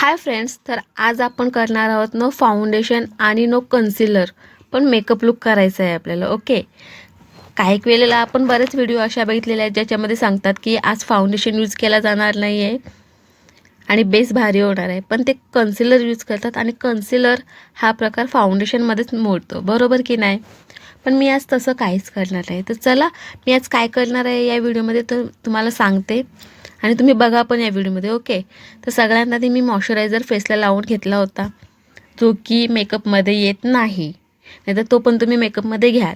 Hi friends तर आज आपण करणार आहोत नो फाउंडेशन आणि नो कन्सिलर पण मेकअप लुक करायचा आहे आपल्याला ओके काही वेळेला आपण बरेच व्हिडिओ अशा बघितलेल्या आहेत ज्याच्यामध्ये सांगतात की आज फाउंडेशन यूज केला जाणार नाही आहे आणि बेस भारी होणार आहे. पण ते कन्सिलर यूज करतात आणि कन्सिलर हा प्रकार फाउंडेशनमध्येच मोडतो बरोबर की नाही? पण मी आज तसं काहीच करणार आहे तर चला मी आज काय करणार आहे या व्हिडिओमध्ये तर तुम्हाला सांगते. आणि तुम्ही बघा पण या व्हिडिओमध्ये ओके? तर सगळ्यांना आधी मी मॉइश्चरायझर फेसला लावून घेतला होता. जो की मेकअपमध्ये येत नाही. नाहीतर तो पण तुम्ही मेकअपमध्ये घ्याल.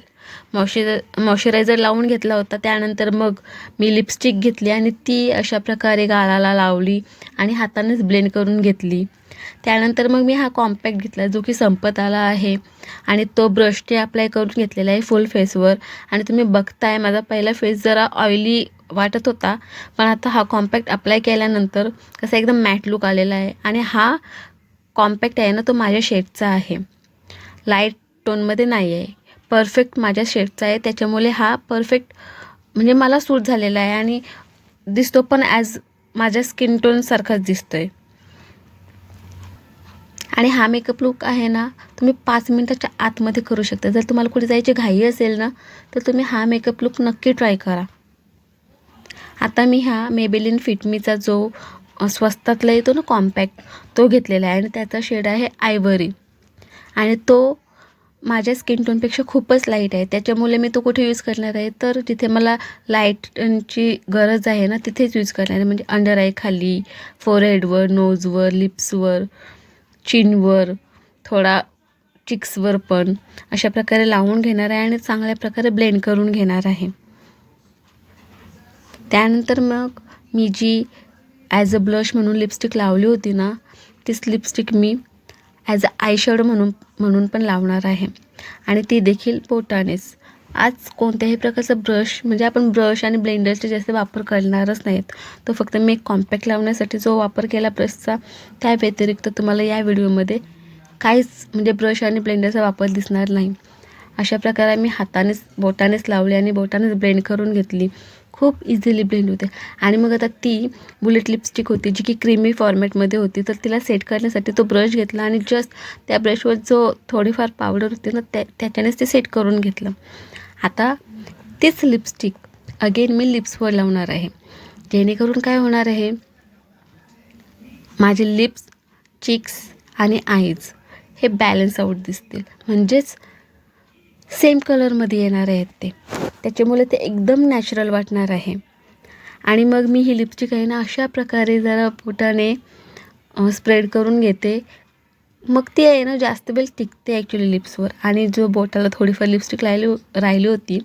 मॉइश्चर मॉइश्चरायझर लावून घेतला होता. त्यानंतर मग मी लिपस्टिक घेतली आणि ती अशा प्रकारे गाळाला लावली आणि हातानेच ब्लेंड करून घेतली. त्यानंतर मग मी हा कॉम्पॅक्ट घेतला जो की संपत आला आहे. आणि तो ब्रशने अप्लाय करून घेतलेला आहे फुल फेसवर आणि तुम्ही बघताय माझा पहिला फेस जरा ऑइली वाटत होता. पण आता हा कॉम्पॅक्ट अप्लाय केल्यानंतर कसा एकदम मॅट लुक आलेला आहे आणि हा कॉम्पॅक्ट आहे ना तो माझ्या शेडचा आहे. लाइट टोनमध्ये नाही आहे परफेक्ट माझ्या शेडचा आहे. त्याच्यामुळे हा परफेक्ट म्हणजे मला सूट झालेला आहे आणि दिसतो पण ॲज माझ्या स्किन टोनसारखाच दिसतो आहे आणि हा मेकअप लुक आहे ना तुम्ही पाच मिनटाच्या आतमध्ये करू शकता. जर तुम्हाला कुठे जायची घाई असेल ना तर तुम्ही हा मेकअप लुक नक्की ट्राय करा. आता मी हा मेबेलिन फिटमीचा जो स्वस्तातला येतो ना कॉम्पॅक्ट तो घेतलेला आहे. आणि त्याचा शेड आहे आयवरी आणि तो माझ्या स्किन टोनपेक्षा खूपच लाइट आहे. त्याच्यामुळे मी तो कुठे यूज करणार आहे? तर जिथे मला लाईटची गरज आहे ना तिथेच यूज करणार आहे. म्हणजे अंडर आय खाली फोरहेडवर नोजवर लिप्सवर चिनवर थोडा चिक्सवर पण अशा प्रकारे लावून घेणार आहे. आणि चांगल्या प्रकारे ब्लेंड करून घेणार आहे. त्यानंतर मग मी जी ॲज अ ब्लश म्हणून लिपस्टिक लावली होती ना तीच लिपस्टिक मी ॲज अ आय शेडो म्हणून म्हणून पण लावणार आहे. आणि ती देखील पोटानेच. आज कोणत्याही प्रकारचा ब्रश म्हणजे आपण ब्रश आणि ब्लेंडरचे जास्त वापर करणारच नाहीत. तो फक्त मी एक कॉम्पॅक्ट लावण्यासाठी जो वापर केला ब्रशचा त्या व्यतिरिक्त तुम्हाला या व्हिडिओमध्ये काहीच म्हणजे ब्रश आणि ब्लेंडरचा वापर दिसणार नाही. अशा प्रकारे मी हातानेच बोटानेच लावली आणि बोटानेच ब्लेंड करून घेतली. खूप इझिली ब्लेंड होते. आणि मग आता ती बुलेट लिपस्टिक होती जी की क्रीमी फॉर्मॅटमध्ये होती तर तिला सेट करण्यासाठी तो ब्रश घेतला आणि जस्ट त्या ब्रशवर जो थोडीफार पावडर होती ना त्या त्याच्यानेच ते सेट करून घेतलं. आता तेच लिपस्टिक अगेन मी लिप्सवर लावणार आहे. जेणेकरून काय होणार आहे माझे लिप्स चिक्स आणि आईज हे बॅलन्स आऊट दिसतील. म्हणजेच सेम कलरमध्ये येणार आहेत ते. त्याच्यामुळे ते एकदम नॅचरल वाटणार आहे. आणि मग मी ही लिपस्टिक आहे ना अशा प्रकारे जरा पोटाने स्प्रेड करून घेते. मग ती आहे ना जास्त वेळ टिकते ॲक्च्युली लिप्सवर आणि जो बोटाला थोडीफार लिपस्टिक राहिली राहिली होती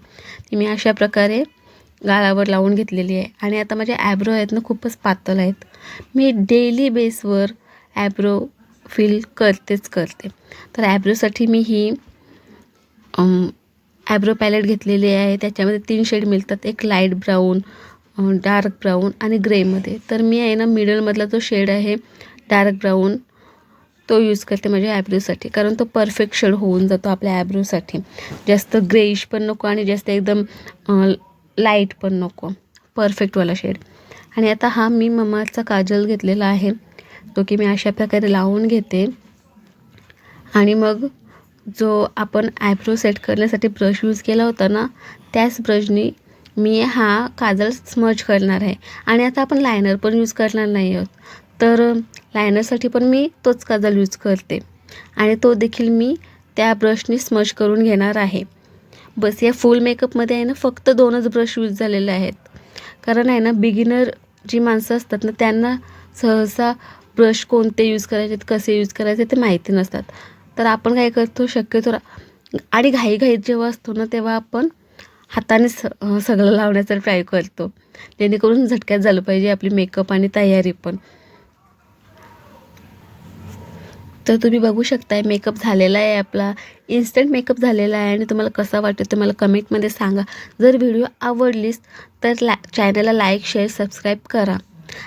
ती मी अशा प्रकारे गाळावर लावून घेतलेली आहे. आणि आता माझे ॲब्रो आहेत ना खूपच पातळ आहेत. मी डेली बेसवर ॲब्रो फिल करतेच करते. तर ॲब्रोसाठी मी ही ॲब्रो पॅलेट घेतलेली आहे. त्याच्यामध्ये तीन शेड मिळतात. एक लाइट ब्राऊन डार्क ब्राऊन आणि ग्रेमध्ये तर मी आहे ना मिडलमधला जो शेड आहे डार्क ब्राऊन तो यूज करते माझ्या ॲब्रोसाठी कारण तो परफेक्ट शेड होऊन जातो आपल्या ॲब्रोसाठी जास्त ग्रेइश पण नको आणि जास्त एकदम लाइट पण नको. परफेक्टवाला शेड आणि आता हा मी ममाचा काजल घेतलेला आहे. तो की मी अशा प्रकारे लावून घेते. आणि मग जो आपण आयब्रो सेट करण्यासाठी ब्रश यूज केला होता ना त्याच ब्रशनी मी हा काजल स्मज करणार आहे. आणि आता आपण लायनर पण यूज करणार नाही आहोत. तर लायनरसाठी पण मी तोच काजल यूज करते. आणि तो देखील मी त्या ब्रशनी स्मज करून घेणार आहे. बस या फुल मेकअपमध्ये आहे ना फक्त दोनच ब्रश यूज झालेले आहेत. कारण आहे ना बिगिनर जी माणसं असतात ना त्यांना सहसा ब्रश कोणते यूज करायचे कसे यूज करायचे ते माहिती नसतात. तर आपण काय करतो शक्यतो आणि घाईघाईत जेव्हा असतो ना तेव्हा आपण हाताने स सगळं लावण्याचा ट्राय करतो. जेणेकरून झटक्यात झालं पाहिजे आपली मेकअप आणि तयारी पण. तर तुम्ही बघू शकताय मेकअप झालेला आहे आपला. इन्स्टंट मेकअप झालेला आहे आणि तुम्हाला कसा वाटतो ते मला कमेंटमध्ये सांगा. जर व्हिडिओ आवडलीस तर ला चॅनलला लाईक शेअर सबस्क्राईब करा.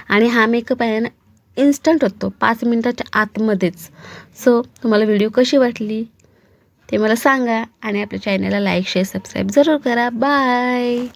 आणि हा मेकअप आहे ना इन्स्टंट होतो. पाच मिनटाच्या आतमध्येच. सो तुम्हाला व्हिडिओ कशी वाटली? ते मला सांगा आणि आपल्या चॅनलला लाईक शेअर सबस्क्राईब जरूर करा. बाय